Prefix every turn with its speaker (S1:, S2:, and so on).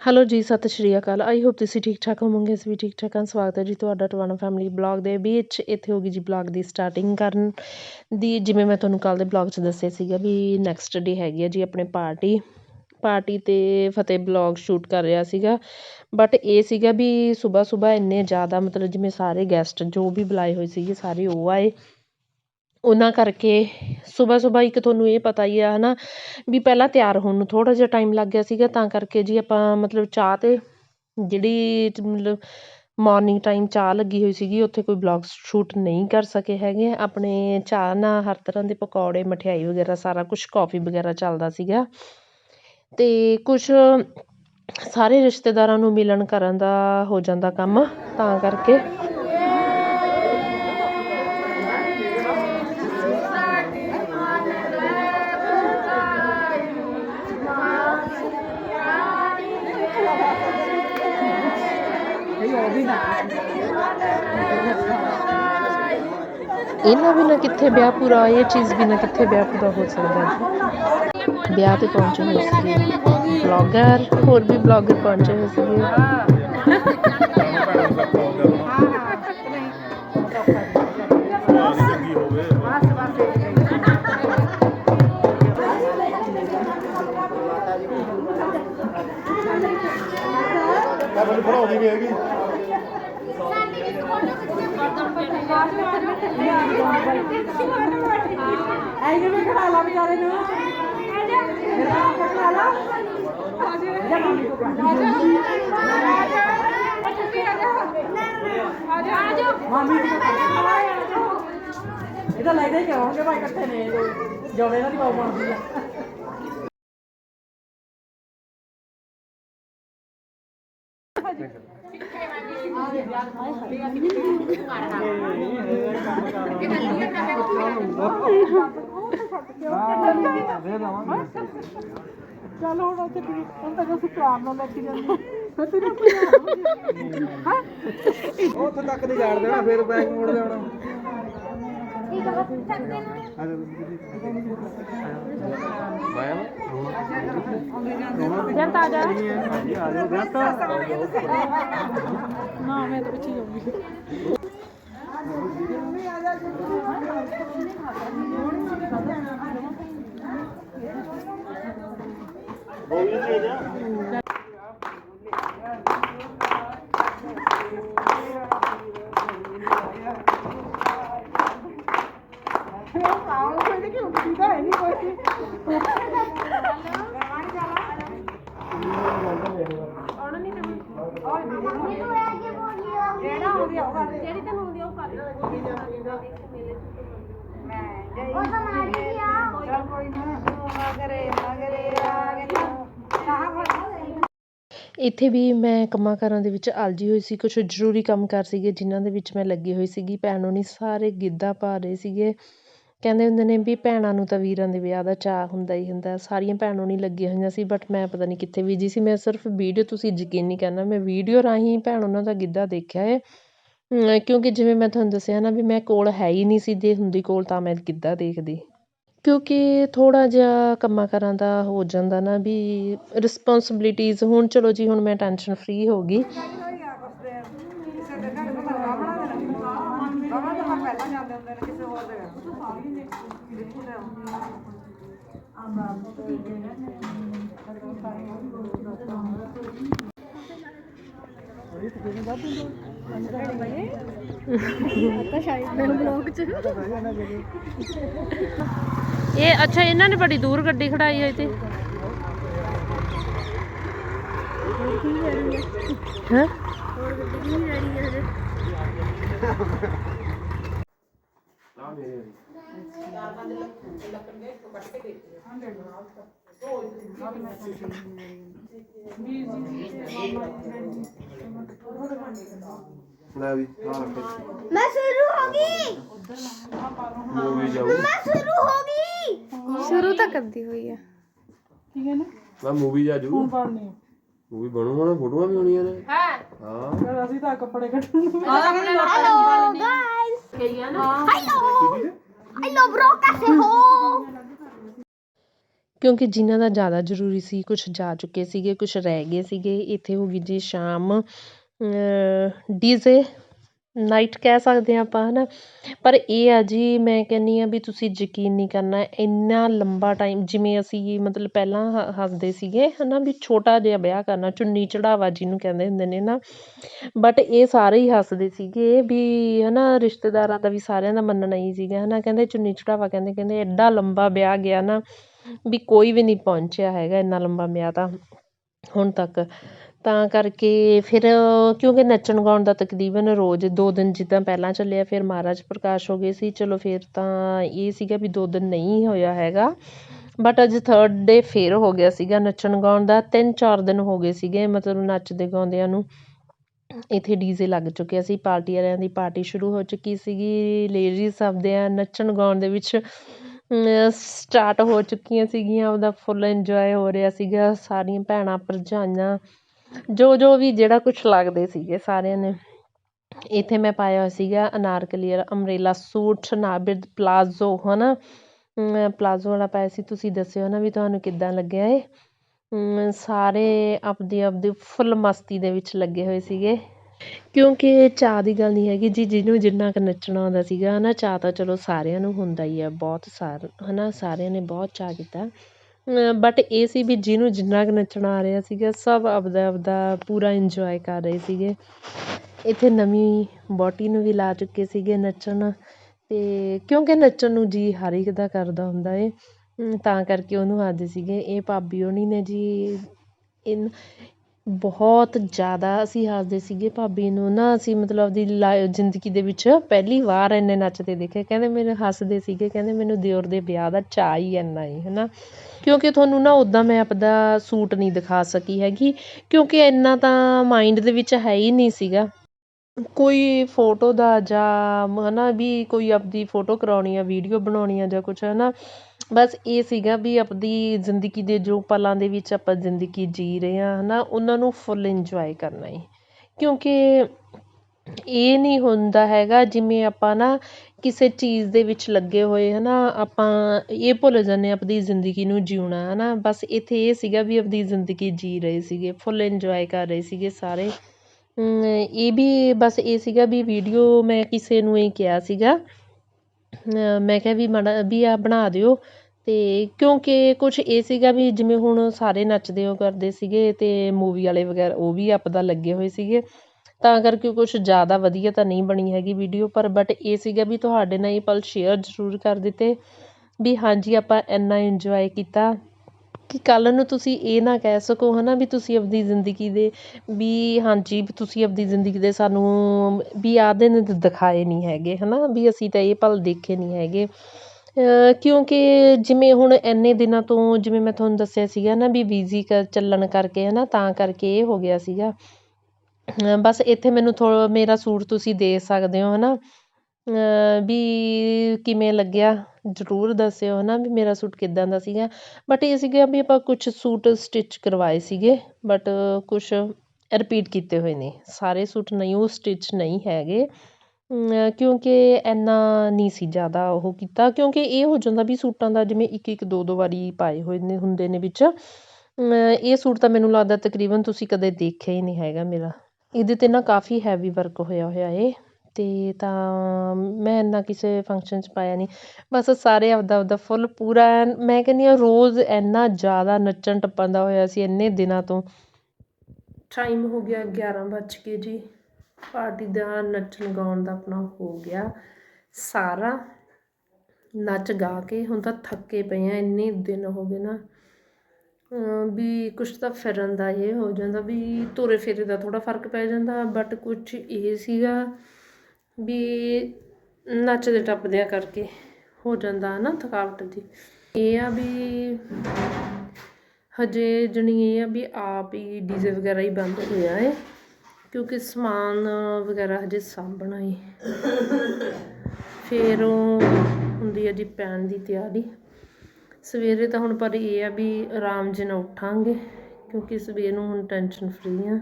S1: Hello ਜੀ, ਸਤਿ ਸ਼੍ਰੀ ਅਕਾਲ। I hope ਤੁਸੀਂ ਠੀਕ ਠਾਕ ਹੋਵੋਗੇ, ਅਸੀਂ ਵੀ ਠੀਕ ਠਾਕ ਹਾਂ। ਸਵਾਗਤ ਹੈ ਜੀ ਤੁਹਾਡਾ ਟਵਾਣਾ ਫੈਮਿਲੀ ਬਲੌਗ ਦੇ ਵਿੱਚ। ਇੱਥੇ ਹੋਗੀ ਜੀ ਬਲੌਗ ਦੀ ਸਟਾਰਟਿੰਗ ਕਰਨ ਦੀ। ਜਿਵੇਂ ਮੈਂ ਤੁਹਾਨੂੰ ਕੱਲ ਦੇ ਬਲੌਗ 'ਚ ਦੱਸਿਆ ਸੀਗਾ ਵੀ ਨੈਕਸਟ ਡੇ ਹੈਗੀ ਆ ਜੀ ਆਪਣੇ ਪਾਰਟੀ ਪਾਰਟੀ ਤੇ ਫਤਿਹ ਬਲੌਗ ਸ਼ੂਟ ਕਰ ਰਿਹਾ ਸੀਗਾ। ਬਟ ਇਹ ਸੀਗਾ ਵੀ ਸਵੇਰ ਸਵੇਰ ਇੰਨੇ ਜ਼ਿਆਦਾ ਮਤਲਬ ਜਿਵੇਂ ਸਾਰੇ ਗੈਸਟ ਜੋ ਵੀ ਬੁਲਾਏ ਹੋਏ ਸੀਗੇ, ਸਾਰੇ ਉਹ ਆਏ। ਉਹਨਾਂ ਕਰਕੇ ਸਵੇਰ ਸਵੇਰ ਇੱਕ ਤੁਹਾਨੂੰ ਇਹ ਪਤਾ ਹੀ ਆ ਹੈ ਨਾ ਵੀ ਪਹਿਲਾਂ ਤਿਆਰ ਹੋਣ ਨੂੰ ਥੋੜ੍ਹਾ ਜਿਹਾ ਟਾਈਮ ਲੱਗ ਗਿਆ ਸੀਗਾ, ਤਾਂ ਕਰਕੇ ਜੀ ਆਪਾਂ ਮਤਲਬ ਚਾਹ ਤੇ ਜਿਹੜੀ ਮਤਲਬ ਮੋਰਨਿੰਗ ਟਾਈਮ ਚਾਹ ਲੱਗੀ ਹੋਈ ਸੀਗੀ, ਉੱਥੇ ਕੋਈ ਬਲੋਗ ਸ਼ੂਟ ਨਹੀਂ ਕਰ ਸਕੇ ਹੈਗੇ। ਆਪਣੇ ਚਾਹ ਨਾਲ ਹਰ ਤਰ੍ਹਾਂ ਦੇ ਪਕੌੜੇ, ਮਠਿਆਈ ਵਗੈਰਾ, ਸਾਰਾ ਕੁਛ ਕੌਫੀ ਵਗੈਰਾ ਚੱਲਦਾ ਸੀਗਾ। ਅਤੇ ਕੁਛ ਸਾਰੇ ਰਿਸ਼ਤੇਦਾਰਾਂ ਨੂੰ ਮਿਲਣ ਕਰਨ ਦਾ ਹੋ ਜਾਂਦਾ ਕੰਮ, ਤਾਂ ਕਰਕੇ ਇਹਨਾਂ ਬਿਨਾਂ ਕਿੱਥੇ ਵਿਆਹ ਪੂਰਾ, ਇਹ ਚੀਜ਼ ਬਿਨਾਂ ਕਿੱਥੇ ਵਿਆਹ ਪੂਰਾ ਹੋ ਸਕਦਾ ਜੀ ਵਿਆਹ ਤੇ ਪਹੁੰਚੇ ਹੋਏ ਸੀਗੇ ਬਲੌਗਰ ਹੋਰ ਵੀ ਬਲੌਗਰ ਪਹੁੰਚੇ ਹੋਏ ਸੀਗੇ।
S2: ਮੈਨੂੰ ਪੜਾਉਂਦੀ ਵੀ ਹੈਗੀ
S3: ਐਨੇ ਵੀ ਖੜਾ ਲਾ ਵਿਚਾਰੇ ਨੂੰ ਮੇਰਾ ਖੜਾ ਲਾ ਜਾ ਮੰਮੀ ਕੋ ਮਾਮੀ ਦੀ ਇਹਦਾ ਲੱਗਦਾ ਹੀ ਕਰਾਂਗੇ ਭਾਈ ਇਕੱਠੇ ਨੇ ਇਹ ਜੋੜੇ ਇਹਨਾਂ ਦੀ ਬਾਉ ਬਣਦੀ ਆ ਚਲੋ ਹੁਣ ਉੱਥੇ ਹੁਣ ਤਾਂ ਅਸੀਂ ਪਿਆਰ ਨਾਲ ਲੈ ਕੇ ਜਾਂਦੇ ਫਿਰ ਤੈਨੂੰ
S2: ਉੱਥੇ ਤੱਕ ਨਹੀਂ ਜਾਣ ਦੇਣਾ। ਫਿਰ ਬੈਗ ਮੋੜ ਜਾਣਾ
S3: ਜੰਤ ਆ ਜਾ
S2: ਆ ਜਾਓ
S3: ਨਾ ਮੈਂ ਤਾਂ ਪਿੱਛੇ ਜਾਊਂਗੀ।
S1: ਇੱਥੇ ਵੀ ਮੈਂ ਕੰਮਾਂ ਕਾਰਾਂ ਦੇ ਵਿੱਚ ਅਲਝੀ ਹੋਈ ਸੀ। ਕੁਝ ਜ਼ਰੂਰੀ ਕੰਮ ਕਾਰ ਸੀਗੇ ਜਿਨ੍ਹਾਂ ਦੇ ਵਿੱਚ ਮੈਂ ਲੱਗੀ ਹੋਈ ਸੀਗੀ। ਭੈਣ ਹੋਣੀ ਸਾਰੇ ਗਿੱਧਾ ਪਾ ਰਹੇ ਸੀਗੇ। ਕਹਿੰਦੇ ਹੁੰਦੇ ਨੇ ਵੀ ਭੈਣਾਂ ਨੂੰ ਤਾਂ ਵੀਰਾਂ ਦੇ ਵਿਆਹ ਦਾ ਚਾਅ ਹੁੰਦਾ ਹੀ ਹੁੰਦਾ। ਸਾਰੀਆਂ ਭੈਣ ਹੋਣੀ ਲੱਗੀਆਂ ਹੋਈਆਂ ਸੀ ਬਟ ਮੈਂ ਪਤਾ ਨਹੀਂ ਕਿੱਥੇ ਬੀਜੀ ਸੀ। ਮੈਂ ਸਿਰਫ ਵੀਡੀਓ ਤੁਸੀਂ ਯਕੀਨ ਨਹੀਂ ਕਰਨਾ ਮੈਂ ਵੀਡੀਓ ਰਾਹੀਂ ਭੈਣ ਉਹਨਾਂ ਦਾ ਗਿੱਧਾ ਦੇਖਿਆ ਹੈ ਕਿਉਂਕਿ ਜਿਵੇਂ ਮੈਂ ਤੁਹਾਨੂੰ ਦੱਸਿਆ ਨਾ ਵੀ ਮੈਂ ਕੋਲ ਹੈ ਹੀ ਨਹੀਂ ਸੀ, ਜੇ ਹੁੰਦੀ ਕੋਲ ਤਾਂ ਮੈਂ ਕਿੱਦਾਂ ਦੇਖਦੀ। ਕਿਉਂਕਿ ਥੋੜ੍ਹਾ ਜਿਹਾ ਕੰਮਾਂ ਕਾਰਾਂ ਦਾ ਹੋ ਜਾਂਦਾ ਨਾ ਵੀ ਰਿਸਪੌਂਸਿਬਿਲਿਟੀਜ਼ ਹੁਣ ਚਲੋ ਜੀ, ਹੁਣ ਮੈਂ ਟੈਨਸ਼ਨ ਫ੍ਰੀ ਹੋ ਗਈ। ਇਹ ਅੱਛਾ ਇਹਨਾਂ ਨੇ ਬੜੀ ਦੂਰ ਗੱਡੀ ਖੜਾਈ ਹੋਈ ਤੇ। ਹੈ?
S2: ਲੈ ਵੀ ਆ ਰੱਖ
S4: मैं शुरू होगी
S2: ਮੂਵੀ ਜਾਊ
S4: मैं शुरू होगी
S5: ਸ਼ੁਰੂ ਤਾਂ ਕਰਦੀ ਹੋਈ ਆ
S3: ਠੀਕ ਹੈ ਨਾ
S2: ਮੈਂ ਮੂਵੀ ਜਾ ਜੂ
S3: ਹੁਣ ਪੜਨੀ
S2: ਮੂਵੀ ਬਣੂਗਾ ਨਾ ਫੋਟੋਆਂ ਵੀ ਹੋਣੀਆਂ ਨੇ ਹਾਂ
S3: ਫਿਰ ਅਸੀਂ ਤਾਂ ਕੱਪੜੇ ਕੱਢਣ ਨੂੰ
S4: हेलो ਆਈ ਲਵ ਰੌਕ ਕੈਸੇ ਹੋ?
S1: ਕਿਉਂਕਿ ਜਿਨ੍ਹਾਂ ਦਾ ਜ਼ਿਆਦਾ ਜ਼ਰੂਰੀ ਸੀ ਕੁਝ ਜਾ ਚੁੱਕੇ ਸੀਗੇ ਕੁਝ ਰਹਿ ਗਏ ਸੀਗੇ। ਇੱਥੇ ਹੋ ਗਈ ਜੀ ਸ਼ਾਮ ਡੀਜ਼ੇ ਨਾਈਟ ਕਹਿ ਸਕਦੇ ਹਾਂ ਆਪਾਂ ਹੈ ਨਾ ਪਰ ਇਹ ਆ ਜੀ, ਮੈਂ ਕਹਿੰਦੀ ਹਾਂ ਵੀ ਤੁਸੀਂ ਯਕੀਨ ਨਹੀਂ ਕਰਨਾ, ਇੰਨਾ ਲੰਬਾ ਟਾਈਮ ਜਿਵੇਂ ਅਸੀਂ ਮਤਲਬ ਪਹਿਲਾਂ ਹ, ਹੱਸਦੇ ਸੀਗੇ ਹੈ ਨਾ ਵੀ ਛੋਟਾ ਜਿਹਾ ਵਿਆਹ ਕਰਨਾ, ਚੁੰਨੀ ਚੜਾਵਾ ਜਿਹਨੂੰ ਕਹਿੰਦੇ ਹੁੰਦੇ ਨੇ ਨਾ। ਬਟ ਇਹ ਸਾਰੇ ਹੀ ਹੱਸਦੇ ਸੀਗੇ ਵੀ ਹੈ ਨਾ ਰਿਸ਼ਤੇਦਾਰਾਂ ਦਾ ਵੀ ਸਾਰਿਆਂ ਦਾ ਮੰਨਣਾ ਹੀ ਸੀਗਾ ਹੈ ਨਾ ਕਹਿੰਦੇ ਚੁੰਨੀ ਚੜਾਵਾ ਕਹਿੰਦੇ ਕਹਿੰਦੇ ਐਡਾ ਲੰਬਾ ਵਿਆਹ ਗਿਆ ਨਾ, ਵੀ ਕੋਈ ਵੀ ਨਹੀਂ ਪਹੁੰਚਿਆ ਹੈਗਾ ਇੰਨਾ ਲੰਬਾ ਵਿਆਹ ਤਾਂ ਹੁਣ ਤੱਕ। ਤਾਂ ਕਰਕੇ ਫਿਰ ਕਿਉਂਕਿ ਨੱਚਣ ਗਾਉਣ ਦਾ ਤਕਰੀਬਨ ਰੋਜ਼ ਦੋ ਦਿਨ ਜਿੱਦਾਂ ਪਹਿਲਾਂ ਚੱਲਿਆ, ਫਿਰ ਮਹਾਰਾਜ ਪ੍ਰਕਾਸ਼ ਹੋ ਗਏ ਸੀ। ਚਲੋ ਫਿਰ ਤਾਂ ਇਹ ਸੀਗਾ ਵੀ ਦੋ ਦਿਨ ਨਹੀਂ ਹੋਇਆ ਹੈਗਾ। ਬਟ ਅੱਜ ਥਰਡ ਡੇ ਫਿਰ ਹੋ ਗਿਆ ਸੀਗਾ ਨੱਚਣ ਗਾਉਣ ਦਾ। ਤਿੰਨ ਚਾਰ ਦਿਨ ਹੋ ਗਏ ਸੀਗੇ ਮਤਲਬ ਨੱਚਦੇ ਗਾਉਂਦਿਆਂ ਨੂੰ। ਇੱਥੇ ਡੀ ਜੇ ਲੱਗ ਚੁੱਕਿਆ ਸੀ। ਪਾਰਟੀ ਵਾਲਿਆਂ ਦੀ ਪਾਰਟੀ ਸ਼ੁਰੂ ਹੋ ਚੁੱਕੀ ਸੀਗੀ। ਲੇਡੀਜ਼ ਸਭ ਦੇ ਨੱਚਣ ਗਾਉਣ ਦੇ ਵਿੱਚ ਸਟਾਰਟ ਹੋ ਚੁੱਕੀਆਂ ਸੀਗੀਆਂ। ਉਹਦਾ ਫੁੱਲ ਇੰਜੋਏ ਹੋ ਰਿਹਾ ਸੀਗਾ। ਸਾਰੀਆਂ ਭੈਣਾਂ ਭਰਜਾਈਆਂ ਜੋ ਜੋ ਵੀ ਜਿਹੜਾ ਕੁਛ ਲੱਗਦੇ ਸੀਗੇ ਸਾਰਿਆਂ ਨੇ। ਇੱਥੇ ਮੈਂ ਪਾਇਆ ਹੋਇਆ ਸੀਗਾ ਅਨਾਰਕਲੀ ਵਾਲਾ ਅੰਬਰੇਲਾ ਸੂਟ ਨਾਲ ਪਲਾਜ਼ੋ ਹੈ ਨਾ ਪਲਾਜ਼ੋ ਵਾਲਾ ਪਾਇਆ ਸੀ, ਤੁਸੀਂ ਦੱਸਿਓ ਨਾ ਵੀ ਤੁਹਾਨੂੰ ਕਿੱਦਾਂ ਲੱਗਿਆ ਏ ਸਾਰੇ ਆਪਦੀ ਆਪਦੀ ਫੁੱਲ ਮਸਤੀ ਦੇ ਵਿੱਚ ਲੱਗੇ ਹੋਏ ਸੀਗੇ। ਕਿਉਂਕਿ ਚਾਅ ਦੀ ਗੱਲ ਨਹੀਂ ਹੈਗੀ ਜੀ, ਜਿਹਨੂੰ ਜਿੰਨਾ ਕੁ ਨੱਚਣਾ ਆਉਂਦਾ ਸੀਗਾ ਹੈ ਨਾ ਚਾਅ ਤਾਂ ਚਲੋ ਸਾਰਿਆਂ ਨੂੰ ਹੁੰਦਾ ਹੀ ਆ, ਬਹੁਤ ਸਾਰ ਹੈ ਨਾ ਸਾਰਿਆਂ ਨੇ ਬਹੁਤ ਚਾਅ ਕੀਤਾ। ਬਟ ਇਹ ਸੀ ਵੀ ਜਿਹਨੂੰ ਜਿੰਨਾ ਕੁ ਨੱਚਣਾ ਆ ਰਿਹਾ ਸੀਗਾ, ਸਭ ਆਪਦਾ ਆਪਦਾ ਪੂਰਾ ਇੰਜੋਏ ਕਰ ਰਹੇ ਸੀਗੇ। ਇੱਥੇ ਨਵੀਂ ਬੋਟੀ ਨੂੰ ਵੀ ਲਾ ਚੁੱਕੇ ਸੀਗੇ ਨੱਚਣ। ਅਤੇ ਕਿਉਂਕਿ ਨੱਚਣ ਨੂੰ ਜੀ ਹਰ ਇੱਕ ਦਾ ਕਰਦਾ ਹੁੰਦਾ ਏ ਤਾਂ ਕਰਕੇ ਉਹਨੂੰ ਆਖਦੇ ਸੀਗੇ। ਇਹ ਭਾਬੀ ਹੋਣੀ ਨੇ ਜੀ, ਇਨ ਬਹੁਤ ਜ਼ਿਆਦਾ ਅਸੀਂ ਹੱਸਦੇ ਸੀਗੇ ਭਾਬੀ ਨੂੰ ਨਾ ਅਸੀਂ ਮਤਲਬ ਆਪਦੀ ਲਾਈ ਜ਼ਿੰਦਗੀ ਦੇ ਵਿੱਚ ਪਹਿਲੀ ਵਾਰ ਇੰਨੇ ਨੱਚਦੇ ਦੇਖੇ। ਕਹਿੰਦੇ ਮੈਨੂੰ ਹੱਸਦੇ ਸੀਗੇ, ਕਹਿੰਦੇ ਮੈਨੂੰ ਦਿਓਰ ਦੇ ਵਿਆਹ ਦਾ ਚਾਅ ਹੀ ਇੰਨਾ ਹੈ ਹੈ ਨਾ ਕਿਉਂਕਿ ਤੁਹਾਨੂੰ ਨਾ ਉੱਦਾਂ ਮੈਂ ਆਪਦਾ ਸੂਟ ਨਹੀਂ ਦਿਖਾ ਸਕੀ ਹੈਗੀ, ਕਿਉਂਕਿ ਇੰਨਾ ਤਾਂ ਮਾਇੰਡ ਦੇ ਵਿੱਚ ਹੈ ਹੀ ਨਹੀਂ ਸੀਗਾ। ਕੋਈ ਫੋਟੋ ਦਾ ਜਾਂ ਹੈ ਨਾ ਵੀ ਕੋਈ ਆਪਦੀ ਫੋਟੋ ਕਰਵਾਉਣੀ ਆ, ਵੀਡੀਓ ਬਣਾਉਣੀ ਆ ਜਾਂ ਕੁਛ ਹੈ ਨਾ ਬਸ ਇਹ ਸੀਗਾ ਵੀ ਆਪਦੀ ਜ਼ਿੰਦਗੀ ਦੇ ਜੋ ਪਲਾਂ ਦੇ ਵਿੱਚ ਆਪਾਂ ਜ਼ਿੰਦਗੀ ਜੀ ਰਹੇ ਹਾਂ ਹੈ ਨਾ ਉਹਨਾਂ ਨੂੰ ਫੁੱਲ ਇੰਜੋਏ ਕਰਨਾ ਹੈ। ਕਿਉਂਕਿ ਇਹ ਨਹੀਂ ਹੁੰਦਾ ਹੈਗਾ ਜਿਵੇਂ ਆਪਾਂ ਨਾ ਕਿਸੇ ਚੀਜ਼ ਦੇ ਵਿੱਚ ਲੱਗੇ ਹੋਏ ਹੈ ਨਾ ਆਪਾਂ ਇਹ ਭੁੱਲ ਜਾਂਦੇ ਹਾਂ ਆਪਣੀ ਜ਼ਿੰਦਗੀ ਨੂੰ ਜਿਉਣਾ ਹੈ ਨਾ ਬਸ ਇੱਥੇ ਇਹ ਸੀਗਾ ਵੀ ਆਪਦੀ ਜ਼ਿੰਦਗੀ ਜੀ ਰਹੇ ਸੀਗੇ ਫੁੱਲ ਇੰਜੋਏ ਕਰ ਰਹੇ ਸੀਗੇ ਸਾਰੇ। ਇਹ ਵੀ ਬਸ ਇਹ ਸੀਗਾ ਵੀ ਵੀਡੀਓ ਮੈਂ ਕਿਸੇ ਨੂੰ ਇਹ ਕਿਹਾ ਸੀਗਾ ਮੈਂ ਕਿਹਾ ਵੀ ਮਾੜਾ, ਵੀ ਆਹ ਬਣਾ ਦਿਓ। ਅਤੇ ਕਿਉਂਕਿ ਕੁਛ ਇਹ ਸੀਗਾ ਵੀ ਜਿਵੇਂ ਹੁਣ ਸਾਰੇ ਨੱਚਦੇ ਉਹ ਕਰਦੇ ਸੀਗੇ ਅਤੇ ਮੂਵੀ ਵਾਲੇ ਵਗੈਰਾ, ਉਹ ਵੀ ਆਪਦਾ ਲੱਗੇ ਹੋਏ ਸੀਗੇ। ਤਾਂ ਕਰਕੇ ਕੁਛ ਜ਼ਿਆਦਾ ਵਧੀਆ ਤਾਂ ਨਹੀਂ ਬਣੀ ਹੈਗੀ ਵੀਡੀਓ ਪਰ ਬਟ ਇਹ ਸੀਗਾ ਵੀ ਤੁਹਾਡੇ ਨਾਲ ਇਹ ਪਲ ਸ਼ੇਅਰ ਜ਼ਰੂਰ ਕਰ ਦਿੱਤੇ। ਵੀ ਹਾਂਜੀ, ਆਪਾਂ ਇੰਨਾ ਇੰਜੋਏ ਕੀਤਾ। ਕਿ ਕੱਲ੍ਹ ਨੂੰ ਤੁਸੀਂ ਇਹ ਨਾ ਕਹਿ ਸਕੋ ਹੈ ਨਾ ਵੀ ਤੁਸੀਂ ਆਪਦੀ ਜ਼ਿੰਦਗੀ ਦੇ, ਵੀ ਹਾਂਜੀ, ਵੀ ਤੁਸੀਂ ਆਪਦੀ ਜ਼ਿੰਦਗੀ ਦੇ ਸਾਨੂੰ, ਵੀ ਆਹ ਦਿਨ ਦਿਖਾਏ ਨਹੀਂ ਹੈਗੇ ਹੈ ਨਾ ਵੀ ਅਸੀਂ ਤਾਂ ਇਹ ਪਲ ਦੇਖੇ ਨਹੀਂ ਹੈਗੇ। ਕਿਉਂਕਿ ਜਿਵੇਂ ਹੁਣ ਇੰਨੇ ਦਿਨਾਂ ਤੋਂ ਜਿਵੇਂ ਮੈਂ ਤੁਹਾਨੂੰ ਦੱਸਿਆ ਸੀਗਾ ਨਾ, ਵੀ ਬਿਜ਼ੀ ਕਰ ਚੱਲਣ ਕਰਕੇ ਹੈ ਨਾ ਤਾਂ ਕਰਕੇ ਇਹ ਹੋ ਗਿਆ ਸੀਗਾ। ਬਸ ਇੱਥੇ ਮੈਨੂੰ ਥੋੜ੍ਹਾ ਮੇਰਾ ਸੂਟ ਤੁਸੀਂ ਦੇ ਸਕਦੇ ਹੋ ਹੈ ਨਾ ਵੀ ਕਿਵੇਂ ਲੱਗਿਆ? ਜ਼ਰੂਰ ਦੱਸਿਓ ਹੈ ਨਾ ਵੀ ਮੇਰਾ ਸੂਟ ਕਿੱਦਾਂ ਦਾ ਸੀਗਾ। ਬਟ ਇਹ ਸੀਗਾ ਵੀ ਆਪਾਂ ਕੁਛ ਸੂਟ ਸਟਿਚ ਕਰਵਾਏ ਸੀਗੇ ਬਟ ਕੁਛ ਰਿਪੀਟ ਕੀਤੇ ਹੋਏ ਨੇ। ਸਾਰੇ ਸੂਟ ਨਹੀਂ ਉਹ ਸਟਿਚ ਨਹੀਂ ਹੈਗੇ। ਕਿਉਂਕਿ ਇੰਨਾ ਨਹੀਂ ਸੀ ਜ਼ਿਆਦਾ ਉਹ ਕੀਤਾ, ਕਿਉਂਕਿ ਇਹ ਹੋ ਜਾਂਦਾ ਵੀ ਸੂਟਾਂ ਦਾ ਜਿਵੇਂ ਇੱਕ ਇੱਕ ਦੋ ਦੋ ਵਾਰੀ ਪਾਏ ਹੋਏ ਨੇ ਹੁੰਦੇ ਨੇ ਵਿੱਚ। ਇਹ ਸੂਟ ਤਾਂ ਮੈਨੂੰ ਲੱਗਦਾ ਤਕਰੀਬਨ ਤੁਸੀਂ ਕਦੇ ਦੇਖਿਆ ਹੀ ਨਹੀਂ ਹੈਗਾ ਮੇਰਾ। ਇਹਦੇ 'ਤੇ ਨਾ ਕਾਫੀ ਹੈਵੀ ਵਰਕ ਹੋਇਆ ਹੋਇਆ ਏ। ਅਤੇ ਤਾਂ ਮੈਂ ਇੰਨਾ ਕਿਸੇ ਫੰਕਸ਼ਨ 'ਚ ਪਾਇਆ ਨਹੀਂ। ਬਸ ਸਾਰੇ ਆਪਦਾ ਆਪਦਾ ਫੁੱਲ ਪੂਰਾ ਐਨ, ਮੈਂ ਕਹਿੰਦੀ ਹਾਂ ਰੋਜ਼ ਇੰਨਾ ਜ਼ਿਆਦਾ ਨੱਚਣ ਟੱਪਣ ਦਾ ਹੋਇਆ ਸੀ ਇੰਨੇ ਦਿਨਾਂ ਤੋਂ। ਟਾਈਮ ਹੋ ਗਿਆ 11 ਵੱਜ ਕੇ ਜੀ। ਪਾਰਟੀ ਦਾ ਨੱਚਣ ਗਾਉਣ ਦਾ ਆਪਣਾ ਹੋ ਗਿਆ ਸਾਰਾ। ਨੱਚ ਗਾ ਕੇ ਹੁਣ ਤਾਂ ਥੱਕੇ ਪਏ ਆ, ਇੰਨੇ ਦਿਨ ਹੋ ਗਏ ਨਾ। ਵੀ ਕੁਛ ਤਾਂ ਫਿਰਨ ਦਾ ਇਹ ਹੋ ਜਾਂਦਾ ਵੀ ਤੁਰੇ ਫਿਰੇ ਦਾ ਥੋੜ੍ਹਾ ਫ਼ਰਕ ਪੈ ਜਾਂਦਾ ਬਟ ਕੁਛ ਇਹ ਸੀਗਾ ਵੀ ਨੱਚਦੇ ਟੱਪਦਿਆਂ ਕਰਕੇ ਹੋ ਜਾਂਦਾ ਹੈ ਨਾ ਥਕਾਵਟ ਜੀ। ਇਹ ਆ ਵੀ ਹਜੇ ਜਣੀ ਇਹ ਆ ਵੀ ਆਪ ਹੀ ਡੀਜ਼ੇ ਵਗੈਰਾ ਹੀ ਬੰਦ ਹੋਇਆ ਹੈ, ਕਿਉਂਕਿ ਸਮਾਨ ਵਗੈਰਾ ਹਜੇ ਸਾਂਭਣਾ ਹੈ। ਫਿਰ ਉਹ ਹੁੰਦੀ ਹੈ ਜੀ ਪੈਣ ਦੀ ਤਿਆਰੀ। ਸਵੇਰੇ ਤਾਂ ਹੁਣ ਪਰ ਇਹ ਆ ਵੀ ਆਰਾਮ ਜੇ ਨਾਲ ਉੱਠਾਂਗੇ, ਕਿਉਂਕਿ ਸਵੇਰ ਨੂੰ ਹੁਣ ਟੈਨਸ਼ਨ ਫਰੀ ਆ।